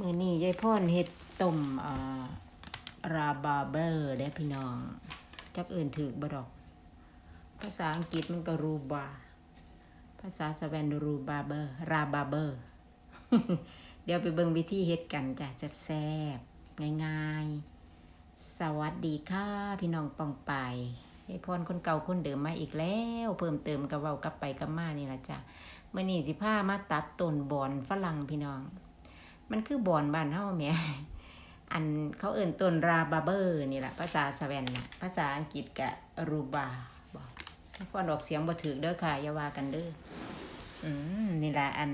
มือนี้ยายพ่อนเฮ็ดต้มอ่าราบาเบอร์ได้พี่น้องจักอื่นถือบ่ดอก ภาษาอังกฤษมันก็รูบา ภาษาสแวนรูบาเบอร์ราบาเบอร์ เดี๋ยวไปเบิ่งวิธีเฮ็ดกันจ้ะแซ่บๆง่ายๆ สวัสดีค่ะพี่น้องปองไปยยายพรคนเก่าคนเดิมมาอีกแล้ว เพิ่มเติมกับเว้ากลับไปกลับมานี่ละจ้ะมื้อนี้สิพามาตัดต้นบอนฝรั่งพี่น้อง มันคือบอนบ้านเฮาแม่อันเขาเอิ่นต้นราบาเบอร์นี่แหละภาษาสแวนนะภาษาอังกฤษกะรูบาบอกพ่อนออกเสียงบ่ถือเด้อค่ะอย่าว่ากันเด้ออืมนี่แหละอัน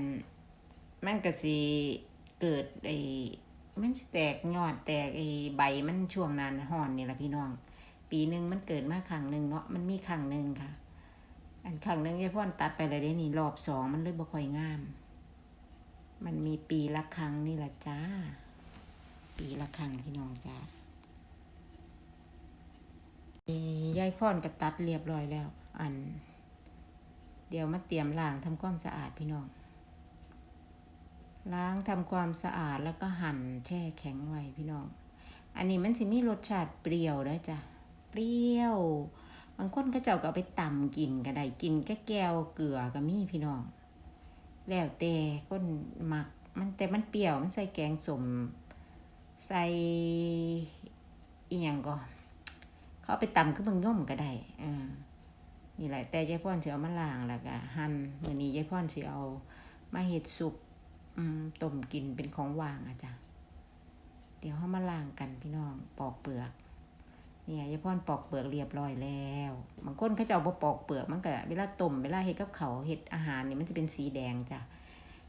มันก็สิเกิดไอ้มันแตกยอดแตกไอ้ใบมันช่วงนั้นห่อนนี่แหละพี่น้อง ปีหนึ่งมันเกิดมาครั้งหนึ่งเนาะมันมีครั้งหนึ่งค่ะ อันครั้งหนึ่งยายพ่อนตัดไปเลยเด้นี่รอบสองมันเลยบ่ค่อยงาม มันมีปีละครั้งนี่แหละจ้า ปีละครั้งพี่น้องจ้ายายพ่อนก็ตัดเรียบร้อยแล้ว อัน เดี๋ยวมาเตรียมล้างทำความสะอาดพี่น้อง ล้างทำความสะอาดแล้วก็หั่นแช่แข็งไว้พี่น้อง อันนี้มันสิมีรสชาติเปรี้ยวนะจ้ะ เปรี้ยว บางคนก็เจ้าก็เอาไปตำกินก็ได้กินแก้แก้วเกลือก็มีพี่น้อง แล้วแต่คนหมักมันแต่มันเปรี้ยวมันใส่แกงสมใส่อีหยังก็เขาเอาไปตำคือเบิ่งย่อมก็ได้อ่านี่แหละแต่ยายพ่อนสิเอามาล้างแล้วก็หั่นมื้อนี้ยายพ่อนสิเอามาเฮ็ดซุปอืมต้มกินเป็นของว่างอะจ้ะเดี๋ยวเฮามาล้างกันพี่น้องปอกเปลือก เนี่ยยายพ่อนปอกเปลือกเรียบร้อยแล้วบางคนเขาจะเอาปอกเปลือกมันก็เวลาต้มเวลาเฮ็ดกับเขาเฮ็ดอาหารนี่มันจะเป็นสีแดงจ้ะ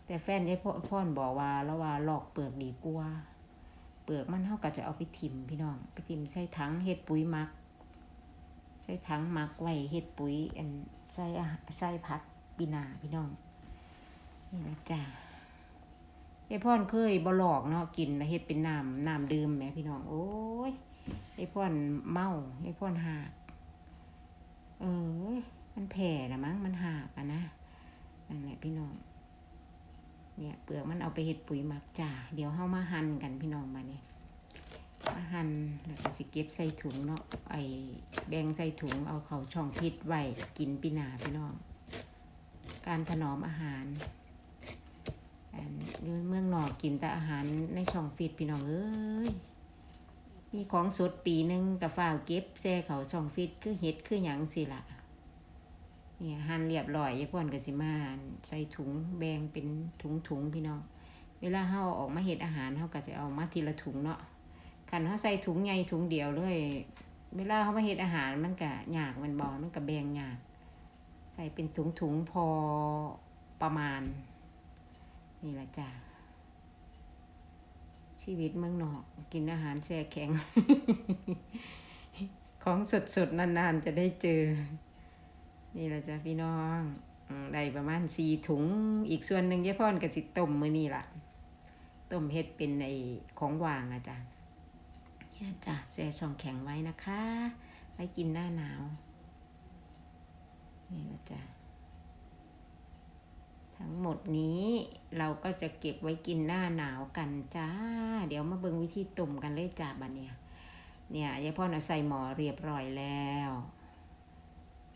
แต่แฟนยายพ่อนบอกว่าแล้วว่าลอกเปลือกดีกว่าเปลือกมันเท่ากับจะเอาไปทิมพี่น้องไปทิมใส่ถังเฮ็ดปุ๋ยมักใส่ถังมักไว้เฮ็ดปุ๋ยอันใส่ใส่ผักปีนาพี่น้องนี่นะจ้ะยายพ่อนเคยบ่หลอกเนาะกินแล้วเฮ็ดเป็นน้ำน้ำดื่มแหมพี่น้องโอ้ย ยายพ่อนเมายายพ่อนหากเออ มันแผ่ละมั้งมันหากอะนะนั่นแหละพี่น้อง เนี่ยเปลือกมันเอาไปเห็ดปุ๋ยหมักจ่าเดี๋ยวเฮามาหั่นกันพี่น้องมาเนี่ยมาหั่นแล้วก็สิเก็บใส่ถุงเนาะไอแบ่งใส่ถุงเอาเขาช่องพิษไว้กินปีนาพี่น้อง การถนอมอาหารอันอยู่เมืองนอกกินแต่อาหารในช่องฟิตพี่น้องเอ้ย มีของสดปีหนึ่งกับฝ้าเก็บแซ่เขาช่องฟิตคือเห็ดคือหยังสิละเนี่ยหั่นเรียบร้อยยายพ่อนก็สิมาใส่ถุงแบ่งเป็นถุงถุงพี่น้องเวลาเฮาออกมาเฮ็ดอาหารเฮาก็จะเอามาทีละถุงเนาะคันเฮาใส่ถุงใหญ่ถุงเดียวเลยเวลาเฮามาเฮ็ดอาหารมันก็ยากมันบ่มันก็แบ่งยาก ใส่เป็นถุงถุงพอประมาณ นี่แหละจ้ะ ชีวิตเมืองนอกกินอาหารแช่แข็ง ของสดๆนานๆ จะได้เจอ นี่แหละจ้ะพี่น้องได้ประมาณสี่ถุง อีกส่วนหนึ่งยายพ่อนกับสิต้มมือนี่ล่ะ ต้มเฮ็ดเป็นไอของวางอะจ้ะเนี่ยจ้ะแช่ช่องแข็งไว้นะคะ ไว้กินหน้าหนาว นี่แหละจ้ะ ทั้งหมดนี้เราก็จะเก็บไว้กินหน้าหนาวกันจ้า เดี๋ยวมาเบิ่งวิธีต้มกันเลยจ้าบัดเนี่ยเนี่ยยายพ่อนเอาใส่หมอเรียบร้อยแล้ว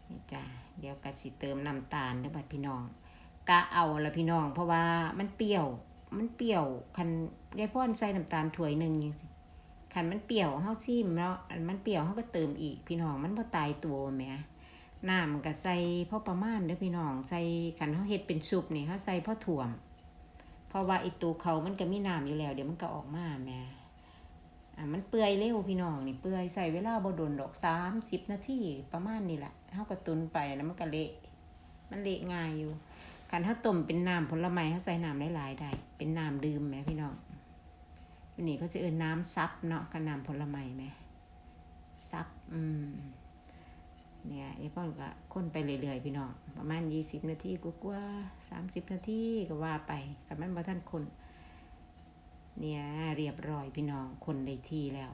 นี่จ้ะเดี๋ยวกะสิเติมน้ำตาลเด้อบัดพี่น้องกะเอาละพี่น้อง เพราะว่ามันเปรี้ยว มันเปรี้ยวคันยายพ่อนใส่น้ำตาลถ้วยหนึ่งยังสิคันมันเปรี้ยวเฮาซิมเนาะอันมันเปรี้ยวเฮาก็เติมอีกพี่น้องมันบ่ตายตัวแหม น้ำก็ใส่พอประมาณเด้อพี่น้องใส่คันเฮาเฮ็ดเป็นซุปนี่เฮาใส่พอถ่วม เพราะว่าไอตัวเขามันก็มีน้ำอยู่แล้ว เดี๋ยวมันก็ออกมาแหมอะมันเปื่อยเร็วพี่น้องนี่เปื่อยใส่เวลาบ่โดนดอกสามสิบนาทีประมาณนี้แหละเฮาก็ตุนไปแล้วมันก็เละมันเละง่ายอยู่คันเฮาต้มเป็นน้ำผลไม้เฮาใส่น้ำหลายๆได้ เป็นน้ำดื่มแหมพี่น้องนี่เขาจะเอินน้ำซับเนาะกับน้ำผลไม้แหมซับอืม นี่ยไอ้พ่อนก็คนไปเรื่อยๆพี่น้องประมาณยี่สิบนาทีกว่าสามสิบนาทีก็ว่าไปคันมันบ่ทันคนเนี่ยเรียบร้อยพี่น้องคนได้ที่แล้ว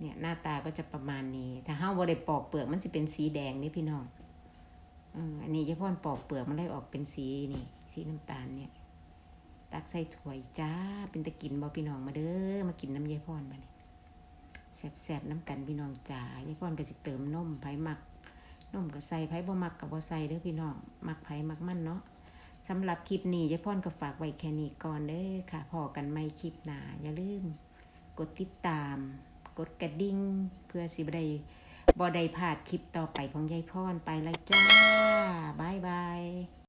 เนี่ยหน้าตาก็จะประมาณนี้ ถ้าห้าวบ่ได้ปอกเปลือกมันจะเป็นสีแดงนี่พี่น้องอันนี้เฉพาะปอกเปลือกมันได้ออกเป็นสีนี่สีน้ำตาลเนี่ย ตักใส่ถ้วยจ้าเป็นตะกินบ่พี่น้องมาเด้อมากินน้ำยายพรมาเนี่ย แสบๆน้ำกันพี่น้องจ๋ายายพรก็สิเติมนมไผ่มักนมก็ใส่ไผ่บ่มักก็บ่ใส่เด้อพี่น้องมักไผ่มักมันเนาะสำหรับคลิปนี้ยายพรก็ฝากไว้แค่นี้ก่อนเด้อค่ะ พอกันใหม่คลิปหน้าอย่าลืมกดติดตาม กดกระดิ่งเพื่อสิบได้บ่ได้พลาดคลิปต่อไปของยายพรไปเลยจ้าบายบาย